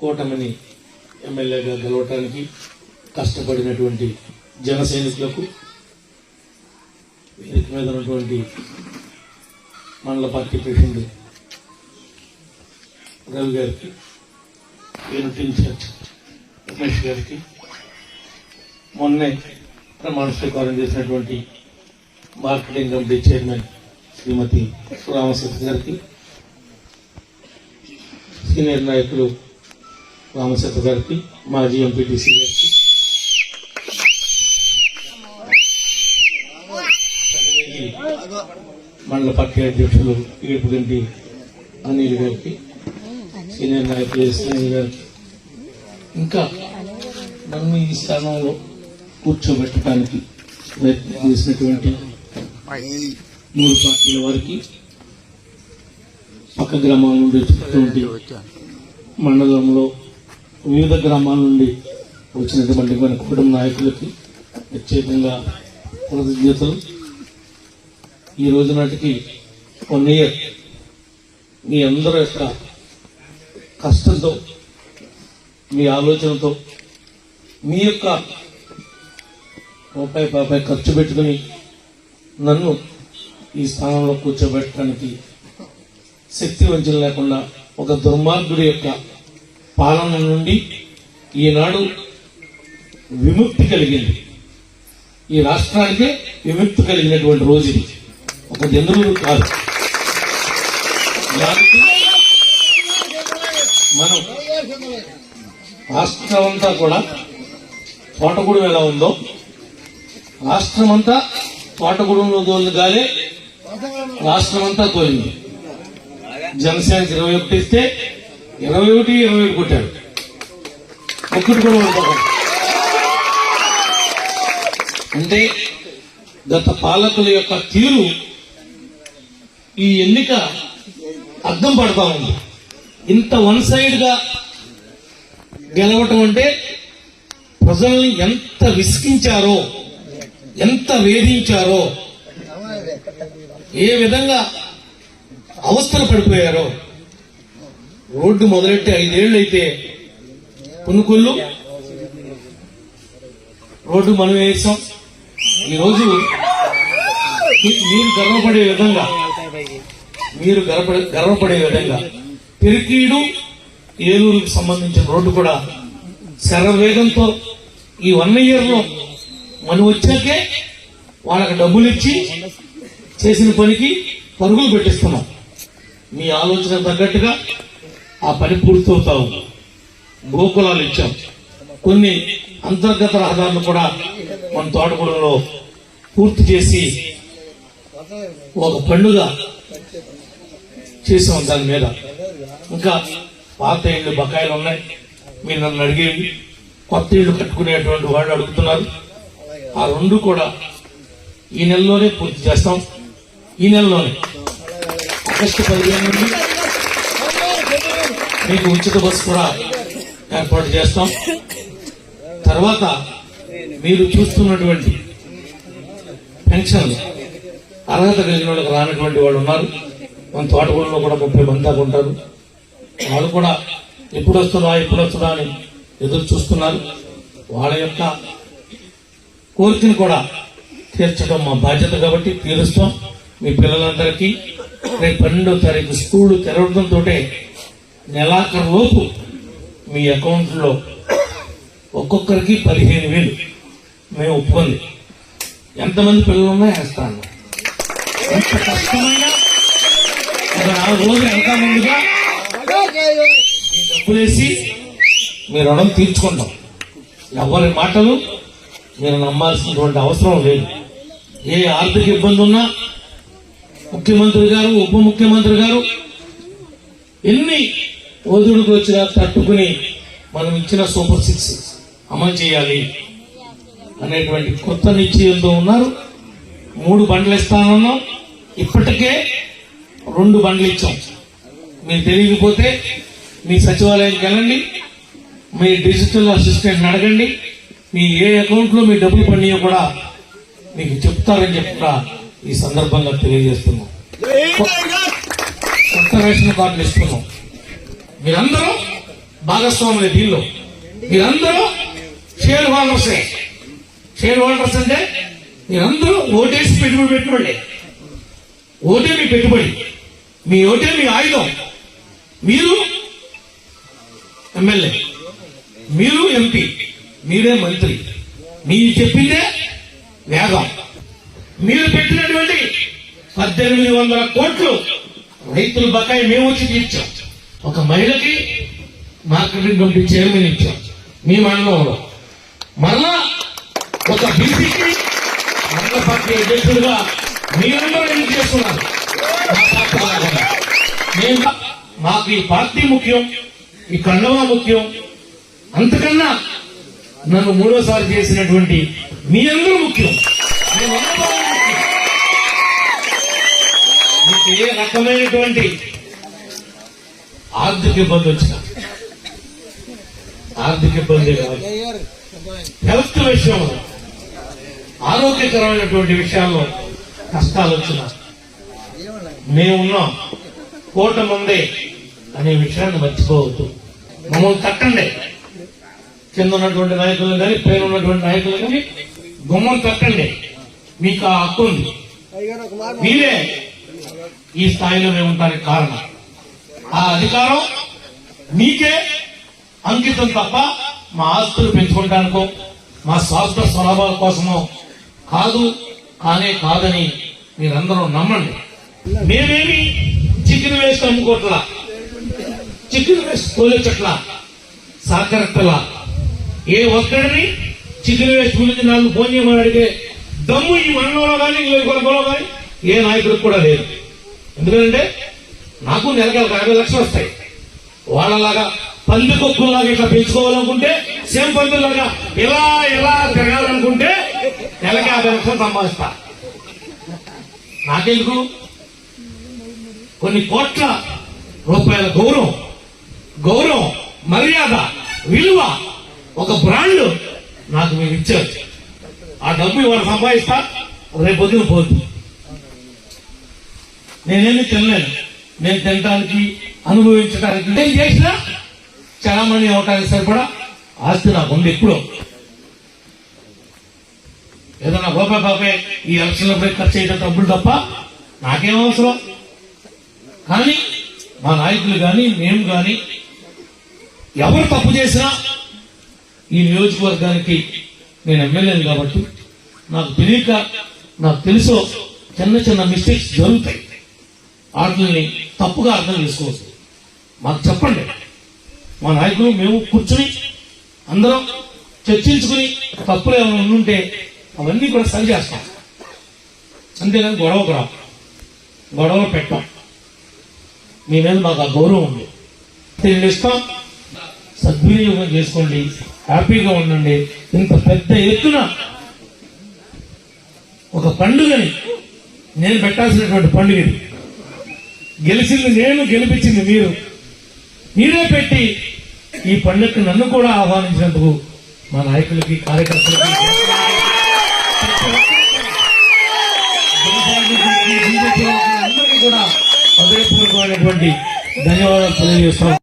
కూటమిని ఎమ్మెల్యేగా గెలవటానికి కష్టపడినటువంటి జన సైనికులకు వేదిక మీద ఉన్నటువంటి మండల పార్టీ ప్రెసిడెంట్ రవి గారికి యూనిట్ ఇన్ఛార్జ్ రమేష్ గారికి మొన్నే ప్రమాణ స్వీకారం చేసినటువంటి marketing committee chairman Shrimati Ramasat గారికి సీనియర్ నాయకులు రామసత్ గారికి మాజీ ఎంపీటీసీ గారికి. మండల పార్టీ అధ్యక్షులు ఈడుపుగంటి అనిల్ గారికి సీనియర్ నాయకులు ఎస్ఎన్ గారికి. ఇంకా నన్ను ఈ స్థానంలో కూర్చోబెట్టడానికి ప్రయత్నం చేసినటువంటి మూడు పార్టీల వారికి పక్క గ్రామాల నుండి వచ్చినటువంటి మండలంలో వివిధ గ్రామాల నుండి వచ్చినటువంటి మన కుటుంబ నాయకులకి ప్రత్యేకంగా కృతజ్ఞతలు. ఈ రోజు నాటికి వన్ ఇయర్ మీ అందరి యొక్క కష్టంతో మీ ఆలోచనతో మీ యొక్క రూపాయి పాపాయి ఖర్చు పెట్టుకుని నన్ను ఈ స్థానంలో కూర్చోబెట్టడానికి శక్తి వంచన లేకుండా ఒక దుర్మార్గుడి యొక్క పాలన నుండి ఈనాడు విముక్తి కలిగింది. ఈ రాష్ట్రానికే విముక్తి కలిగినటువంటి రోజు ఇది. ఒక జంతువులు కాదు. దానికి మనం రాష్ట్రం అంతా కూడా తోటగూడెం ఎలా ఉందో రాష్ట్రం అంతా తోటగూడెంలో తోలింది గాలే రాష్ట్రం అంతా తోలింది. జనసేనకి ఇరవై ఒకటి ఇస్తే ఇరవై ఒకటి ఇరవై ఒకటి కొట్టాడు ఒక్కటి కూడా అంటే గత పాలకుల యొక్క తీరు ఈ ఎన్నిక అర్థం పడతా ఉంది. ఇంత వన్ సైడ్గా గెలవటం అంటే ప్రజల్ని ఎంత విసిగించారో ఎంత వేధించారో ఏ విధంగా అవస్థలు పడిపోయారో రోడ్డు మొదలెట్టి ఐదేళ్ళు అయితే పునుకుళ్ళు. రోడ్డు మనం వేసాం ఈరోజు మీరు గర్వపడే విధంగా మీరు గర్వపడే గర్వపడే విధంగా పెరికీడు ఏలూరుకు సంబంధించిన రోడ్డు కూడా శరవేగంతో ఈ వన్ ఇయర్లో మనం వచ్చాకే వాళ్ళకి డబ్బులు ఇచ్చి చేసిన పనికి పరుగులు పెట్టిస్తున్నాం. మీ ఆలోచన తగ్గట్టుగా ఆ పని పూర్తవుతా ఉంది. గోకులాలు ఇచ్చాం. కొన్ని అంతర్గత రహదారులు కూడా మన తోటగూడలో పూర్తి చేసి ఒక పండుగ చేసాం దాని మీద. ఇంకా పాత ఇళ్ళు బకాయిలు ఉన్నాయి. మీరు నన్ను అడిగేవి కొత్త ఇళ్ళు కట్టుకునేటువంటి వాళ్ళు అడుగుతున్నారు. ఆ రెండు కూడా ఈ నెలలోనే పూర్తి చేస్తాం. ఈ నెలలోనే. ఆగస్టు పదిహేను నుండి మీకు ఉచిత బస్సు కూడా ఏర్పాటు చేస్తాం. తర్వాత మీరు చూస్తున్నటువంటి పెన్షన్ అర్హత కలిగిన వాళ్ళకి రానటువంటి వాళ్ళు ఉన్నారు. మన తోటగూడలో కూడా ముప్పై మంది దాకా ఉంటారు. వాళ్ళు కూడా ఎప్పుడు వస్తుందా ఎప్పుడు వస్తుందా అని ఎదురు చూస్తున్నారు. వాళ్ళ యొక్క కోరికను కూడా తీర్చడం మా బాధ్యత కాబట్టి తీరుస్తాం. మీ పిల్లలందరికీ రేపు పన్నెండో తారీఖు స్కూల్ తెరవడంతో నెలాఖరు లోపు మీ అకౌంట్లో ఒక్కొక్కరికి పదిహేను వేలు. మేము ఒప్పుకుంది ఎంతమంది పిల్లలు ఉన్నా వేస్తాను. ఎంత కష్టమైనా ఒక నాలుగు రోజులు ఇంకా ముందుగా మీ డబ్బులేసి మీ రుణం తీర్చుకుంటాం. ఎవరి మాటలు మీరు నమ్మాల్సినటువంటి అవసరం లేదు. ఏ ఆర్థిక ఇబ్బంది ఉన్నా ముఖ్యమంత్రి గారు ఉప ముఖ్యమంత్రి గారు ఎన్ని ఒదుడుకు వచ్చినా తట్టుకుని మనం ఇచ్చిన సూపర్ సిక్స్ అమలు చేయాలి అనేటువంటి కొత్త నిశ్చయంతో ఉన్నారు. మూడు బండ్లు ఇస్తానన్నాం. ఇప్పటికే రెండు బండ్లు ఇచ్చాం. మీరు తెలియకపోతే మీ సచివాలయానికి వెళ్ళండి. మీ డిజిటల్ అసిస్టెంట్ అడగండి. మీ ఏ అకౌంట్లో మీ డబ్బులు పడినాయో కూడా మీకు చెప్తారని చెప్తా ఈ సందర్భంగా తెలియజేస్తున్నాం. కొత్త రేషన్ కార్డులు ఇస్తున్నాం. మీరందరూ భాగస్వాములు దీనిలో. మీరందరూ షేర్ హోల్డర్సే. షేర్ హోల్డర్స్ అంటే మీరందరూ ఓటేసి పెట్టుబడి పెట్టుబడి ఓటే మీ పెట్టుబడి. మీ ఓటే మీ ఆయుధం. మీరు ఎమ్మెల్యే. మీరు ఎంపీ. మీరే మంత్రి. మీరు చెప్పిందే వేగం మీరు పెట్టినటువంటి పద్దెనిమిది వందల కోట్లు రైతుల బకాయి మేము వచ్చి తీర్చాం. ఒక మహిళకి మార్కెటింగ్ కమిటీ చైర్మన్ ఇచ్చాం మీ మండలంలో మళ్ళా ఒక బీసీకి మండల పార్టీ అధ్యక్షుడిగా మీరందరూ ఎందుకు చేస్తున్నారు? మేము మాకు ఈ పార్టీ ముఖ్యం ఈ కండవా ముఖ్యం. అంతకన్నా నన్ను మూడోసారి చేసినటువంటి మీ అందరూ ముఖ్యం. ముఖ్యం. మీకు ఏ రకమైనటువంటి ఆర్థిక ఇబ్బంది వచ్చిన. ఆర్థిక ఇబ్బంది కాదు. హెల్త్ విషయంలో ఆరోగ్యకరమైనటువంటి విషయాల్లో కష్టాలు వచ్చిన. మేమున్నాం కూటమి ఉంది అనే విషయాన్ని మర్చిపోవద్దు. మమ్మల్ని తట్టండి. కింద ఉన్నటువంటి నాయకులు కానీ పైన ఉన్నటువంటి నాయకులు కానీ గుమ్మం తట్టండి. మీకు ఆ హక్కు ఉంది. మీరే ఈ స్థాయిలో మేము ఉండడానికి కారణం. ఆ అధికారం మీకే అంకితం తప్ప మా ఆస్తులు పెంచుకోవడానికో మా స్వాస్థ్య స్వలాభాల కోసమో కాదు కానే కాదని మీరందరూ నమ్మండి. మేమేమి చికెన్ వేస్ట్ అమ్ముకోట్లా? చికెన్ వేస్ట్ తోలేచట్లా సహకరక్కలా ఏ ఒక్కడిని చికెన్ వేస్ట్ గురించి నాకు ఫోన్ చేయమని అడిగే దమ్ము ఈ మండలంలో కానీ ఈ కానీ ఏ నాయకుడికి కూడా లేదు. ఎందుకంటే నాకు నెలకి యాభై లక్షలు వస్తాయి. వాళ్ళలాగా పంది కొక్కుల్లాగా ఇట్లా పెంచుకోవాలనుకుంటే సేమ్ పందులాగా ఇలా ఇలా తిరగాలనుకుంటే నెలకి యాభై లక్షలు సంపాదిస్తా. నాకెందుకు? కొన్ని కోట్ల రూపాయల గౌరవం గౌరవం మర్యాద విలువ ఒక బ్రాండ్ నాకు మీరు ఇచ్చారు. ఆ డబ్బు ఇవాళ సంపాదిస్తా రేపు పొద్దున పోదు. నేనేమి తినలేను నేను తినడానికి అనుభవించడానికి నేను చేసినా చలామణి అవటానికి సరిపడా ఆస్తి నాకు ఉంది ఎప్పుడో. ఏదైనా రూపాయి బాబాయ్ ఈ ఎలక్షన్లో పోయి ఖర్చు చేయడం డబ్బులు తప్ప నాకేం అవసరం? కానీ మా నాయకులు కానీ మేము కానీ ఎవరు తప్పు చేసినా ఈ నియోజకవర్గానికి నేను ఎమ్మెల్యేను కాబట్టి నాకు తెలియక నాకు తెలుసో చిన్న చిన్న మిస్టేక్స్ జరుగుతాయి. వాటిని తప్పుగా అర్థం చేసుకోవచ్చు. మాకు చెప్పండి. మా నాయకులు మేము కూర్చుని అందరం చర్చించుకుని తప్పులు ఏమైనా ఉంటే అవన్నీ కూడా సరి చేస్తాం. అంతేగాని గొడవకు రా గొడవలు పెట్టాం. మీ మీద మాకు ఆ గౌరవం ఉంది. దీన్ని ఇస్తాం. సద్వినియోగం చేసుకోండి. హ్యాపీగా ఉండండి. ఇంత పెద్ద ఎత్తున ఒక పండుగని నేను పెట్టాల్సినటువంటి పండుగ ఇది. గెలిచింది నేను గెలిపించింది మీరు. మీరే పెట్టి ఈ పండుగకు నన్ను కూడా ఆహ్వానించినందుకు మా నాయకులకి కార్యకర్తలకి అందరికీ కూడా హృదయపూర్వకమైనటువంటి ధన్యవాదాలు తెలియజేస్తాం